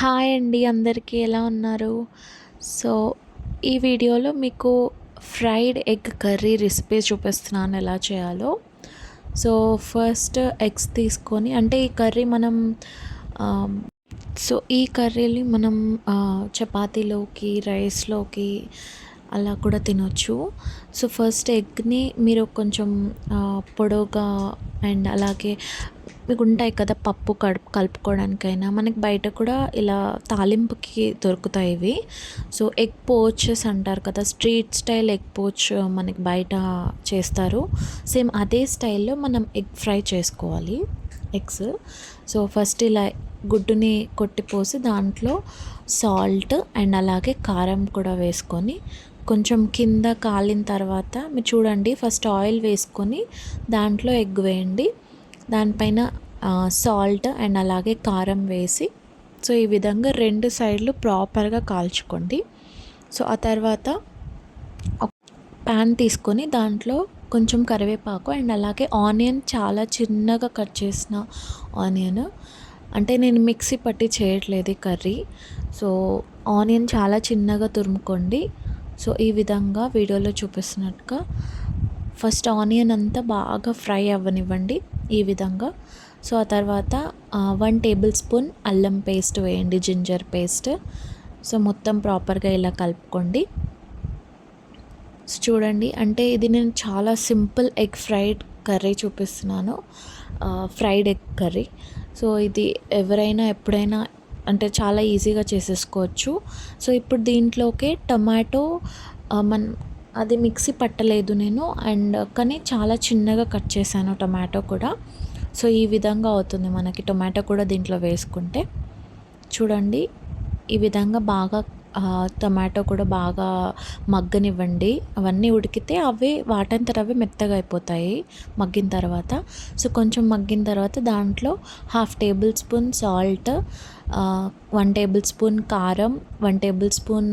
Hi అండి అందరికీ ఎలా ఉన్నారు? సో ఈ వీడియోలో మీకు ఫ్రైడ్ ఎగ్ కర్రీ రెసిపీ చూపిస్తున్నాను ఎలా చేయాలో. సో ఫస్ట్ ఎగ్స్ తీసుకొని అంటే ఈ కర్రీ మనం సో ఈ కర్రీని మనం చపాతీలోకి రైస్లోకి అలా కూడా తినొచ్చు. సో ఫస్ట్ ఎగ్ని మీరు కొంచెం పొడవుగా అండ్ అలాగే మీకు ఉంటాయి కదా పప్పు కడుపు కలుపుకోవడానికైనా మనకి బయట కూడా ఇలా తాలింపుకి దొరుకుతాయి ఇవి. సో ఎగ్ పోచెస్ అంటారు కదా స్ట్రీట్ స్టైల్ ఎగ్ పోచ్ మనకి బయట చేస్తారు. సేమ్ అదే స్టైల్లో మనం ఎగ్ ఫ్రై చేసుకోవాలి ఎగ్స్. సో ఫస్ట్ ఇలా గుడ్డుని కొట్టిపోసి దాంట్లో సాల్ట్ అండ్ అలాగే కారం కూడా వేసుకొని కొంచెం కింద కాలిన తర్వాత మీరు చూడండి ఫస్ట్ ఆయిల్ వేసుకొని దాంట్లో ఎగ్ వేయండి. దానిపైన సాల్ట్ అండ్ అలాగే కారం వేసి సో ఈ విధంగా రెండు సైడ్లు ప్రాపర్గా కాల్చుకోండి. సో ఆ తర్వాత ప్యాన్ తీసుకొని దాంట్లో కొంచెం కరివేపాకు అండ్ అలాగే ఆనియన్ చాలా చిన్నగా కట్ చేసిన ఆనియన్. అంటే నేను మిక్సీ పట్టి చేయట్లేదు కర్రీ. సో ఆనియన్ చాలా చిన్నగా తురుముకోండి. సో ఈ విధంగా వీడియోలో చూపిస్తున్నట్టుగా ఫస్ట్ ఆనియన్ అంతా బాగా ఫ్రై అవ్వనివ్వండి ఈ విధంగా. సో ఆ తర్వాత వన్ టేబుల్ స్పూన్ అల్లం పేస్ట్ వేయండి జింజర్ పేస్ట్. సో మొత్తం ప్రాపర్గా ఇలా కలుపుకోండి. సో చూడండి అంటే ఇది నేను చాలా సింపుల్ ఎగ్ ఫ్రైడ్ కర్రీ చూపిస్తున్నాను. Fried egg curry. సో ఇది ఎవరైనా ఎప్పుడైనా అంటే చాలా ఈజీగా చేసేసుకోవచ్చు. సో ఇప్పుడు దీంట్లోకి టమాటో మనం అది మిక్సీ పట్టలేదు నేను. అండ్ కానీ చాలా చిన్నగా కట్ చేశాను టమాటో కూడా. సో ఈ విధంగా అవుతుంది మనకి టొమాటో కూడా దీంట్లో వేసుకుంటే. చూడండి ఈ విధంగా బాగా టమాటో కూడా బాగా మగ్గనివ్వండి. అవన్నీ ఉడికితే అవి వాటంతట అవి మెత్తగా అయిపోతాయి మగ్గిన తర్వాత. సో కొంచెం మగ్గిన తర్వాత దాంట్లో half tablespoon salt one tablespoon కారం వన్ టేబుల్ స్పూన్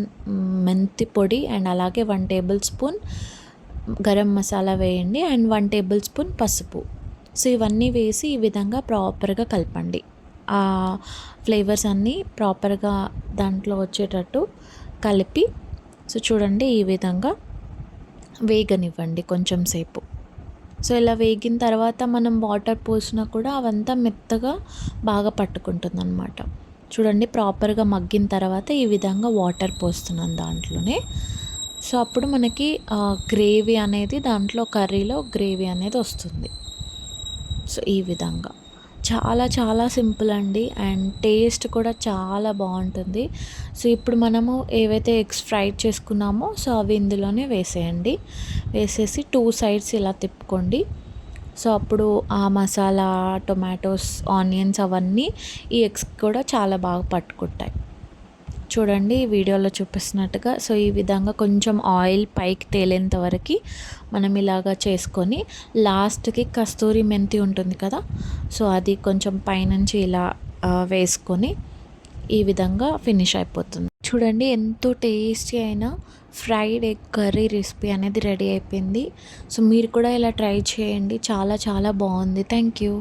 మెంతి పొడి అండ్ అలాగే one tablespoon garam masala వేయండి అండ్ వన్ టేబుల్ స్పూన్ పసుపు. సో ఇవన్నీ వేసి ఈ విధంగా ప్రాపర్గా కలపండి. ఆ ఫ్లేవర్స్ అన్నీ ప్రాపర్గా దాంట్లో వచ్చేటట్టు కలిపి సో చూడండి ఈ విధంగా వేగనివ్వండి కొంచెం సేపు. సో ఇలా వేగిన తర్వాత మనం వాటర్ పోసినా కూడా అవంతా మెత్తగా బాగా పట్టుకుంటుంది అనమాట చూడండి ప్రాపర్గా మగ్గిన తర్వాత ఈ విధంగా వాటర్ పోస్తున్నాను దాంట్లోనే. సో అప్పుడు మనకి గ్రేవీ అనేది దాంట్లో కర్రీలో గ్రేవీ అనేది వస్తుంది. సో ఈ విధంగా. చాలా చాలా సింపుల్ అండి. అండ్ టేస్ట్ కూడా చాలా బాగుంటుంది. సో ఇప్పుడు మనము ఏవైతే ఎగ్స్ ఫ్రై చేసుకున్నామో సో అవి ఇందులోనే వేసేయండి. వేసేసి టూ సైడ్స్ ఇలా తిప్పుకోండి. సో అప్పుడు ఆ మసాలా టొమాటోస్ ఆనియన్స్ అవన్నీ ఈ ఎగ్స్ కూడా చాలా బాగా పట్టుకుంటాయి. చూడండి వీడియోలో చూపిస్తున్నట్టుగా. సో ఈ విధంగా కొంచెం ఆయిల్ పైకి తేలేంత వరకు మనం ఇలాగా చేసుకొని లాస్ట్కి కస్తూరి మెంతి ఉంటుంది కదా సో అది కొంచెం పైనుంచి ఇలా వేసుకొని ఈ విధంగా ఫినిష్ అయిపోతుంది. చూడండి ఎంతో టేస్టీ అయిన ఫ్రైడ్ ఎగ్ కర్రీ రెసిపీ అనేది రెడీ అయిపోయింది. సో మీరు కూడా ఇలా ట్రై చేయండి. చాలా చాలా బాగుంది. Thank you.